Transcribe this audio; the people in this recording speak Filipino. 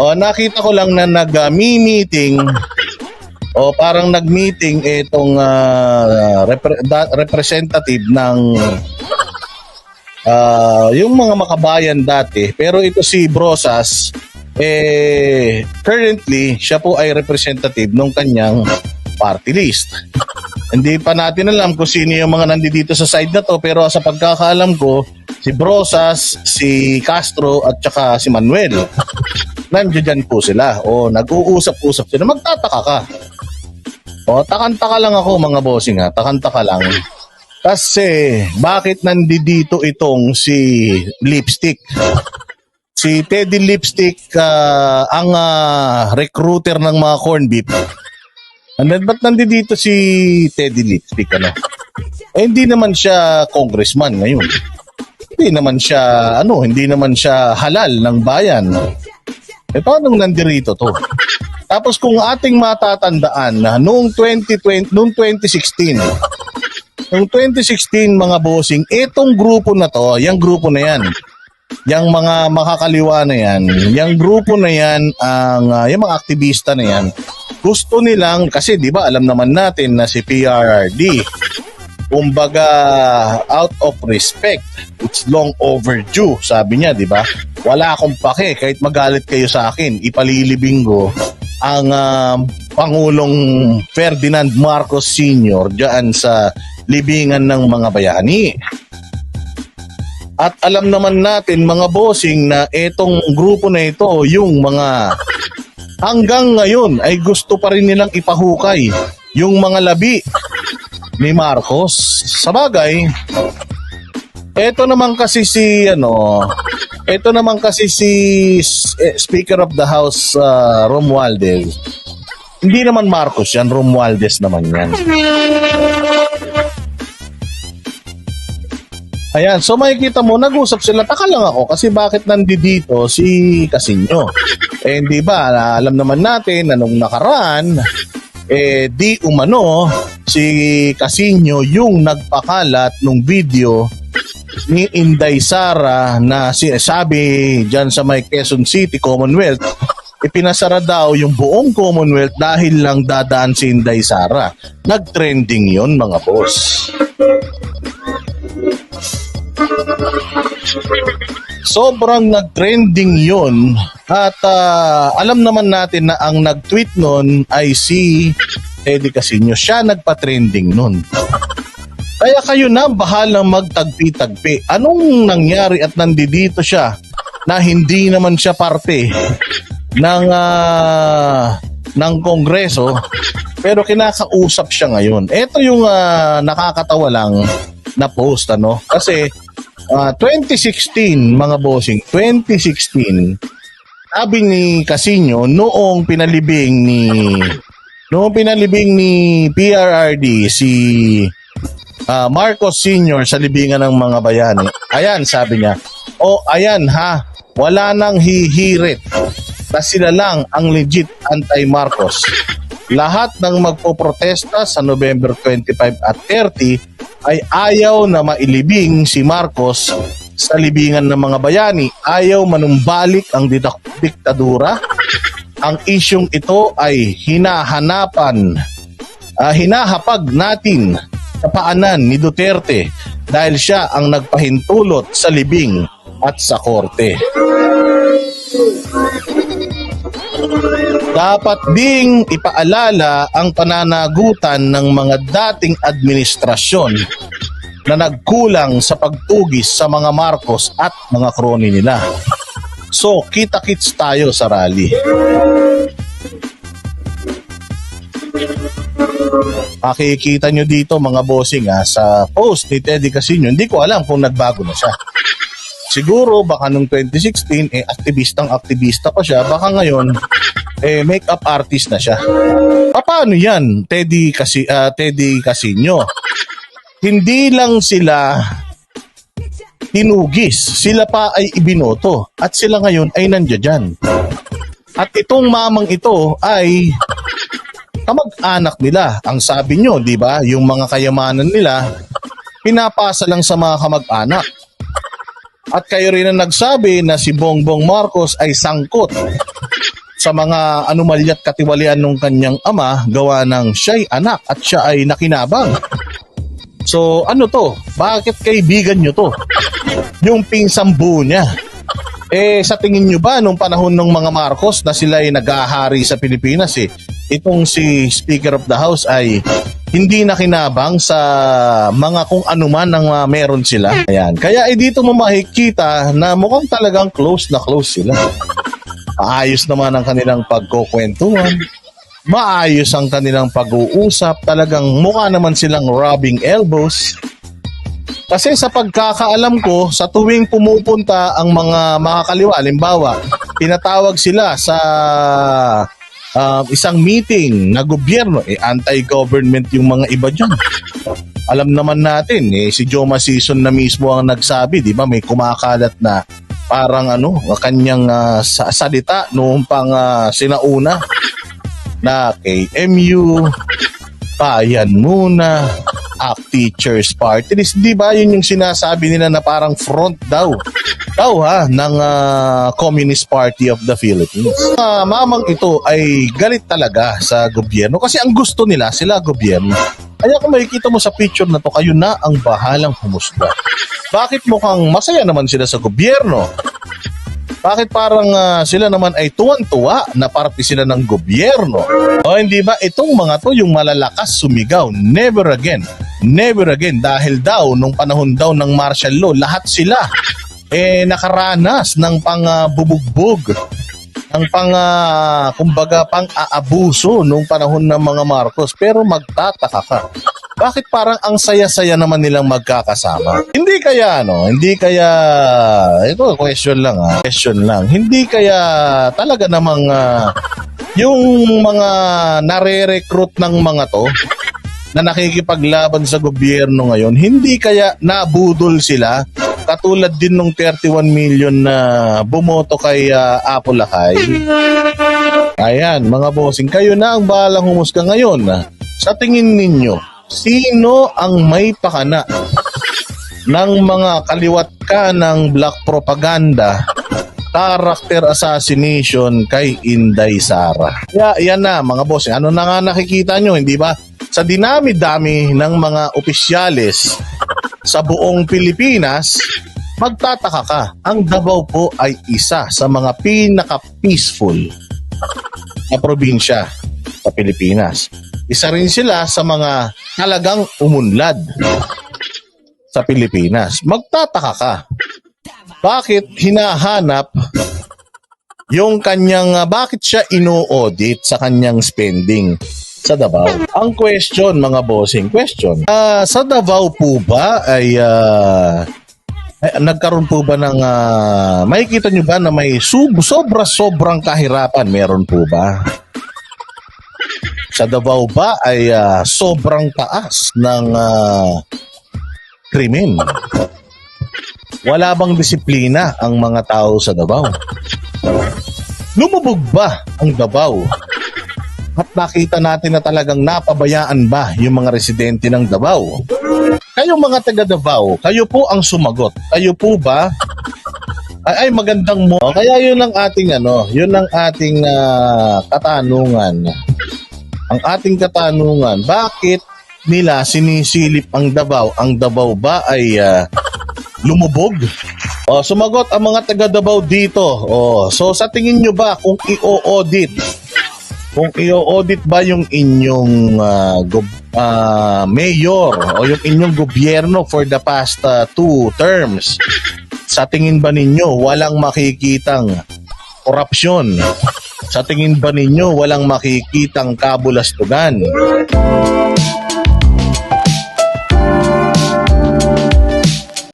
O, nakita ko lang na nag-meeting o parang nag-meeting itong ah, repre- da- representative ng ah, yung mga makabayan dati. Pero ito si Brosas, eh, currently, siya po ay representative ng kanyang party list. Hindi pa natin alam kung sino yung mga nandito sa side na to pero sa pagkakaalam ko, si Brosas, si Castro at saka si Manuel. Nandiyan po sila. O nag-uusap-usap sila. Magtataka ka. O takanta ka lang ako mga bossing ha. Takanta ka lang. Kasi bakit nandito itong si Lipstick? Si Teddy Lipstick ah, ang ah, recruiter ng mga corn beef. And then, ba't nandito si Teddy Lipstick? Ano? Eh, hindi naman siya congressman ngayon. Hindi naman siya, ano, hindi naman siya halal ng bayan. Eh, paano nandirito to? Tapos kung ating matatandaan na noong 2020, noong 2016, noong 2016 mga bossing, itong grupo na to, yung grupo na yan, yung mga makakaliwa na yan, yung grupo na yan, ang ah, yung mga aktivista na yan, gusto nilang, kasi di ba alam naman natin na si PRRD, kumbaga out of respect, it's long overdue, sabi niya, di ba? Wala akong pake, kahit magalit kayo sa akin, ipalilibing ko ang ah, Pangulong Ferdinand Marcos Sr. diyan sa libingan ng mga bayani. At alam naman natin mga bossing na itong grupo na ito, yung mga hanggang ngayon ay gusto pa rin nilang ipahukay yung mga labi ni Marcos. Sa bagay, ito naman kasi si ano, ito naman kasi si eh, Speaker of the House uh, Romualdez. Hindi naman Marcos yan, Romualdez naman yan. Ayan, so makikita mo, nag-usap sila. Taka lang ako kasi bakit nandito si Casino? Eh, di ba, alam naman natin na nung nakaraan, eh, di umano, si Casino yung nagpakalat nung video ni Inday Sara na si- sabi dyan sa may Quezon City, Commonwealth, ipinasara daw yung buong Commonwealth dahil lang dadaan si Inday Sara. Nag-trending yon mga boss. Sobrang nag-trending yon at ah, alam naman natin na ang nag-tweet nun ay si Eddie Casino. Siya nagpa-trending nun. Kaya kayo na bahalang magtagpi-tagpi. Anong nangyari at nandito siya na hindi naman siya parte ng ah, ng kongreso pero kinakausap siya ngayon. Ito yung ah, nakakatawa lang na post ano kasi ah, 2016 mga bossing 2016 sabi ni Casino noong pinalibing ni noong pinalibing ni PRRD si ah, Marcos Sr. sa libingan ng mga bayani. Ayan, sabi niya. O, ayan ha, wala nang hihirit na sila lang ang legit anti-Marcos. Lahat ng magpoprotesta sa November 25 at 30 ay ayaw na mailibing si Marcos sa libingan ng mga bayani. Ayaw manumbalik ang didak- diktadura. Ang isyong ito ay hinahanapan ah, hinahapag natin sa paanan ni Duterte dahil siya ang nagpahintulot sa libing at sa korte. Dapat ding ipaalala ang pananagutan ng mga dating administrasyon na nagkulang sa pagtugis sa mga Marcos at mga kroni nila. So, kita-kits tayo sa rally. Makikita nyo dito mga bossing ha, sa post ni Teddy Casino, hindi ko alam kung nagbago na siya. Siguro baka nung 2016 eh aktivistang aktivista pa siya, baka ngayon eh makeup artist na siya. Pa- Paano 'yan, Teddy kasi ah, Teddy Casino? Hindi lang sila hinugis, sila pa ay ibinoto at sila ngayon ay nandiyan. At itong mamang ito ay kamag-anak nila. Ang sabi nyo, di ba, yung mga kayamanan nila, pinapasa lang sa mga kamag-anak. At kayo rin ang nagsabi na si Bongbong Marcos ay sangkot sa mga anomalya at katiwalian ng kanyang ama gawa ng siya'y anak at siya ay nakinabang. So ano to? Bakit kaibigan nyo to? Yung pinsambu niya. Eh sa tingin nyo ba nung panahon ng mga Marcos na sila ay nag-ahari sa Pilipinas eh, itong si Speaker of the House ay hindi nakinabang sa mga kung ano man ang uh, meron sila. Ayan. Kaya eh dito mo makikita na mukhang talagang close na close sila. Maayos naman ang kanilang pagkukwentuhan. Maayos ang kanilang pag-uusap. Talagang mukha naman silang rubbing elbows. Kasi sa pagkakaalam ko, sa tuwing pumupunta ang mga makakaliwa, halimbawa, tinatawag sila sa um, isang meeting na gobyerno, eh, anti-government yung mga iba dyan. Alam naman natin, eh, si Joma Season na mismo ang nagsabi, di ba, may kumakalat na parang ano, kanyang sa- salita noong pang ah, sinauna na KMU, bayan muna, ACT Teachers Party List. Di ba yun yung sinasabi nila na parang front daw daw ha ng ah, Communist Party of the Philippines. Ah, mamang ito ay galit talaga sa gobyerno kasi ang gusto nila sila gobyerno. Kaya kung makikita mo sa picture na to, kayo na ang bahalang humusga. Bakit mukhang masaya naman sila sa gobyerno? Bakit parang ah, sila naman ay tuwan-tuwa na parte sila ng gobyerno? O hindi ba itong mga to yung malalakas sumigaw, never again, never again. Dahil daw nung panahon daw ng martial law, lahat sila eh nakaranas ng pang-bubugbog. Ng pang ah, kumbaga pang aabuso nung panahon ng mga Marcos. Pero magtataka ka bakit parang ang saya-saya naman nilang magkakasama? Hindi kaya ano, hindi kaya ito question lang ah, question lang. Hindi kaya talaga namang ah, yung mga nare-recruit ng mga to na nakikipaglaban sa gobyerno ngayon, hindi kaya nabudol sila katulad din nung 31 million na bumoto kay uh, Apolacay. Ayan, mga bossing, kayo na ang balang humusga ngayon. Sa tingin ninyo, sino ang may pakana ng mga kaliwat ka ng black propaganda character assassination kay Inday Sara. Ya, yan na mga boss. Ano na nga nakikita nyo, hindi ba? Sa dinami-dami ng mga opisyales sa buong Pilipinas, magtataka ka, ang Davao po ay isa sa mga pinaka-peaceful na probinsya sa Pilipinas. Isa rin sila sa mga talagang umunlad sa Pilipinas. Magtataka ka, bakit hinahanap yung kanyang, ah, bakit siya ino-audit sa kanyang spending sa Davao? Ang question, mga bossing, question. Ah, sa Davao po ba ay ah, ay, nagkaroon po ba ng ah, makikita nyo ba na may sub, sobra-sobrang kahirapan? Meron po ba? Sa Davao ba ay ah, sobrang taas ng ah, krimen? Wala bang disiplina ang mga tao sa Davao? Lumubog ba ang Davao? At nakita natin na talagang napabayaan ba yung mga residente ng Davao? Kayo mga taga Davao, kayo po ang sumagot. Kayo po ba ay, ay magandang mo. Kaya yun ang ating ano, yun ang ating ah, katanungan. Ang ating katanungan, bakit nila sinisilip ang Davao? Ang Davao ba ay ah, lumubog? O, sumagot ang mga taga Davao dito. O, so sa tingin nyo ba kung i-audit, kung i-audit ba yung inyong ah, gob- ah, mayor o yung inyong gobyerno for the past ah, two terms, sa tingin ba ninyo walang makikitang korupsyon? Sa tingin ba ninyo walang makikitang kabulastugan?